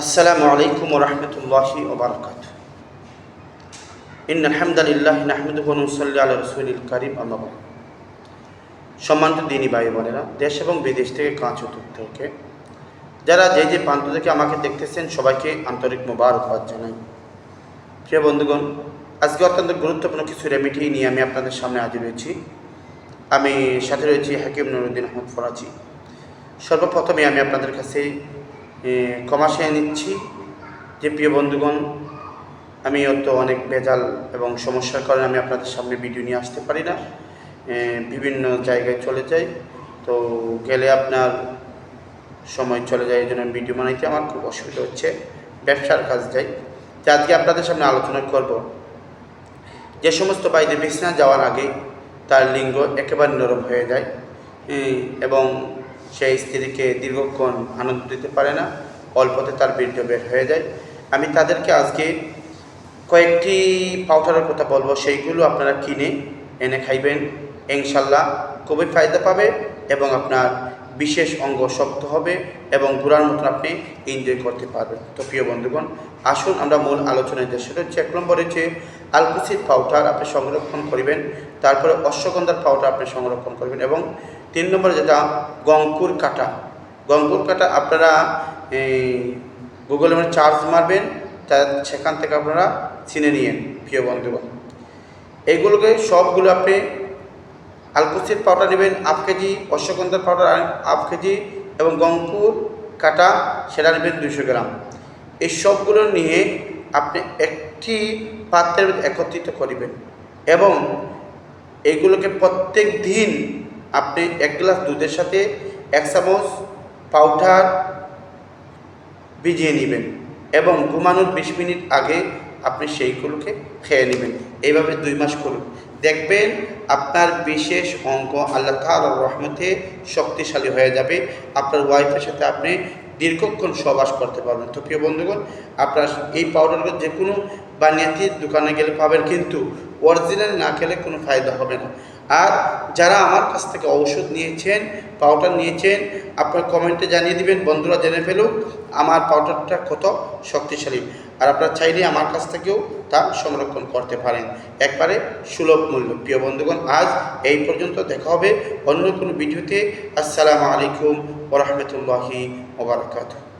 আসসালামু আলাইকুম রহমতুল্লাহি ওবরাকাত ইন আলহামদুলিল্লাহ নাহমদুহ নুসল্লি আলা রসুলিল করিম, আল্লাহ সম্মানিত দিনী ভাই বোনেরা দেশ এবং বিদেশ থেকে কাঁচ থেকে, যারা যে যে প্রান্ত থেকে আমাকে দেখতেছেন, সবাইকে আন্তরিক মোবারকবাদ জানাই। প্রিয় বন্ধুগণ, আজকে অত্যন্ত গুরুত্বপূর্ণ কিছু রেমিডি নিয়ে আমি আপনাদের সামনে হাজির হয়েছি। আমি সাথে রয়েছি হাকিম নুরুদ্দিন আহমদ ফরাজি সর্বপ্রথমে আমি আপনাদের কাছে ক্ষমা নিচ্ছি। যে প্রিয় বন্ধুগণ, আমি অত অনেক ভেজাল এবং সমস্যার কারণে আমি আপনাদের সামনে ভিডিও নিয়ে আসতে পারি না। বিভিন্ন জায়গায় চলে যাই। তো গেলে আপনার সময় চলে যায় এই জন্য ভিডিও বানাইতে আমার খুব অসুবিধা হচ্ছে। ব্যবসার কাজ যাই। তো আজকে আপনাদের সামনে আলোচনা করব। যে সমস্ত বাইরে বিছনা যাওয়ার আগে তার লিঙ্গ একেবারে নরম হয়ে যায়। এবং সেই স্ত্রীকে দীর্ঘক্ষণ আনন্দ দিতে পারে না, অল্পতে তার বীর্য বের হয়ে যায়। আমি তাদেরকে আজকে কয়েকটি পাউডারের কথা বলব, সেইগুলো আপনারা কিনে এনে খাইবেন। ইনশাল্লাহ খুবই ফায়দা পাবে এবং আপনার বিশেষ অঙ্গ শক্ত হবে এবং ঘোরার মতন আপনি এনজয় করতে পারবেন। তো প্রিয় বন্ধুগণ, আসুন আমরা মূল আলোচনায় যে সেটা হচ্ছে এক নম্বরে যে আলকুসির পাউডার আপনি সংরক্ষণ করবেন, তারপরে অশ্বগন্ধার পাউডার আপনি সংরক্ষণ করবেন এবং তিন নম্বরে যেটা গঙ্কুর কাটা। গঙ্কুর কাটা আপনারা গুগলে চার্জ মারবেন সেখান থেকে আপনারা চিনে নিয়েন, প্রিয় বন্ধুগণ। এইগুলোকে সবগুলো আপনি আলকুচির পাউডার নেবেন হাফ কেজি অশ্বগন্ধার পাউডার হাফ কেজি এবং গঙ্কুর কাটা সেটা নেবেন দুশো গ্রাম। এই সবগুলো নিয়ে আপনি একটি পাত্রের একত্রিত করিবেন এবং এইগুলোকে প্রত্যেক দিন আপনি এক গ্লাস দুধের সাথে এক চামচ পাউডার ভিজিয়ে নেবেন এবং ঘুমানোর বিশ মিনিট আগে আপনি সেইগুলোকে খেয়ে নেবেন। এইভাবে দুই মাস করুন। দেখবেন আপনার বিশেষ অঙ্ক আল্লাহ তালার রহমতে শক্তিশালী হয়ে যাবে। আপনার ওয়াইফের সাথে আপনি দীর্ঘক্ষণ সবাস করতে পারবেন। তো প্রিয় বন্ধুগণ, আপনার এই পাউডারগুলো যে কোনো বানিয়াতির দোকানে গেলে পাবেন, কিন্তু অরিজিনাল না খেলে কোনো ফায়দা হবে না। আর যারা আমার কাছ থেকে ঔষধ নিয়েছেন পাউডার নিয়েছেন, আপনার কমেন্টে জানিয়ে দিবেন, বন্ধুরা জেনে ফেলুক, আমার পাউডারটা কত শক্তিশালী। আর আপনারা চাইলে আমার কাছ থেকেও তা সংরক্ষণ করতে পারেন। একবারে সুলভ মূল্য। প্রিয় বন্ধুগণ, আজ এই পর্যন্ত দেখা হবে অন্য কোনো ভিডিওতে। আসসালামু আলাইকুম ওরহমতুল্লাহি ওবরাকাতুহ